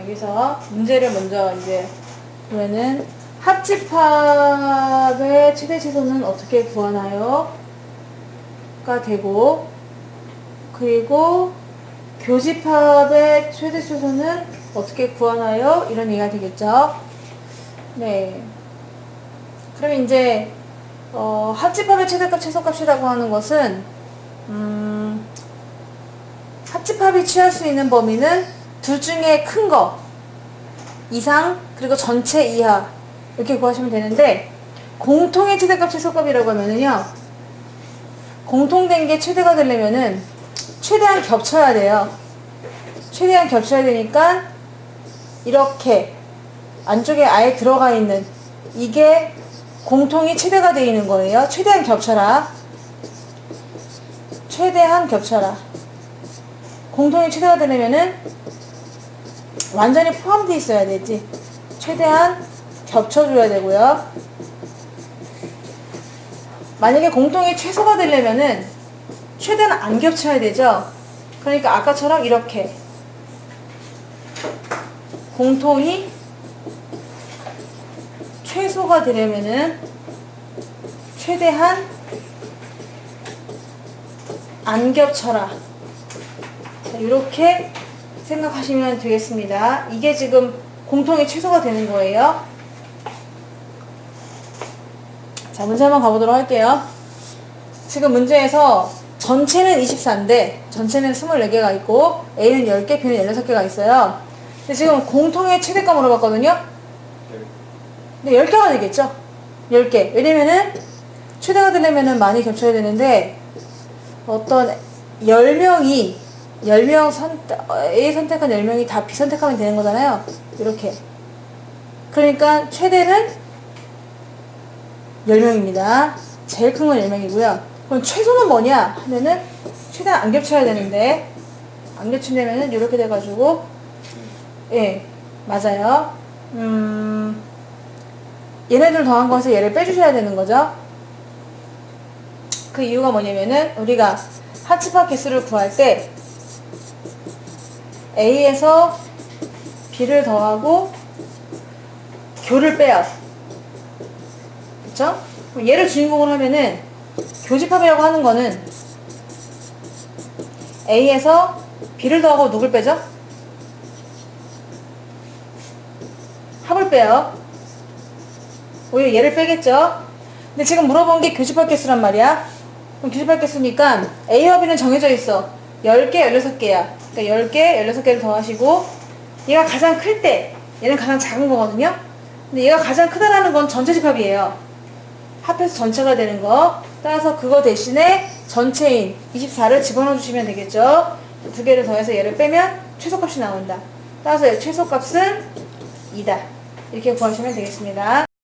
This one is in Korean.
여기서 문제를 먼저 이제 보면은 합집합의 최대 치소는 어떻게 구하나요? 가 되고 그리고 교집합의 최대 치소는 어떻게 구하나요? 이런 얘기가 되겠죠. 네. 그럼 이제 어, 합집합의 최대값 최소값이라고 하는 것은 음, 합집합이 취할 수 있는 범위는 둘 중에 큰 거 이상 그리고 전체 이하 이렇게 구하시면 되는데 공통의 최대값 최소값이라고 하면은요 공통된 게 최대가 되려면은 최대한 겹쳐야 돼요. 최대한 겹쳐야 되니까 이렇게 안쪽에 아예 들어가 있는 이게 공통이 최대가 되어 있는 거예요. 최대한 겹쳐라. 최대한 겹쳐라. 공통이 최대가 되려면은 완전히 포함되어 있어야 되지. 최대한 겹쳐줘야 되고요. 만약에 공통이 최소가 되려면은 최대한 안 겹쳐야 되죠. 그러니까 아까처럼 이렇게 공통이 최소가 되려면은 최대한 안 겹쳐라. 자, 이렇게 생각하시면 되겠습니다. 이게 지금 공통의 최소가 되는 거예요. 자, 문제 한번 가보도록 할게요. 지금 문제에서 전체는 24인데, 전체는 24개가 있고, A는 10개, B는 16개가 있어요. 근데 지금 공통의 최대가 물어봤거든요? 근데 10개가 되겠죠? 10개. 왜냐면은, 최대가 되려면은 많이 겹쳐야 되는데, 어떤 10명이 10명 선택, 어, A 선택한 10명이 다 B 선택하면 되는 거잖아요. 이렇게. 그러니까 최대는 10명입니다. 제일 큰 건 10명이고요. 그럼 최소는 뭐냐 하면은 최대한 안 겹쳐야 되는데 안 겹친다면은 이렇게 돼가지고 예 맞아요. 음 얘네들 더한 것에서 얘를 빼주셔야 되는 거죠. 그 이유가 뭐냐면은 우리가 합집합 개수를 구할 때 A에서 B를 더하고 교를 빼요. 그쵸? 얘를 주인공으로 하면은 교집합이라고 하는 거는 A에서 B를 더하고 누굴 빼죠? 합을 빼요. 오히려 얘를 빼겠죠? 근데 지금 물어본 게 교집합 개수란 말이야. 그럼 교집합 개수니까 A와 B는 정해져 있어. 10개, 16개야. 그러니까 10개, 16개를 더하시고 얘가 가장 클 때 얘는 가장 작은 거거든요. 근데 얘가 가장 크다라는 건 전체 집합이에요. 합해서 전체가 되는 거. 따라서 그거 대신에 전체인 24를 집어넣어 주시면 되겠죠. 두 개를 더해서 얘를 빼면 최소값이 나온다. 따라서 얘 최소값은 2다. 이렇게 구하시면 되겠습니다.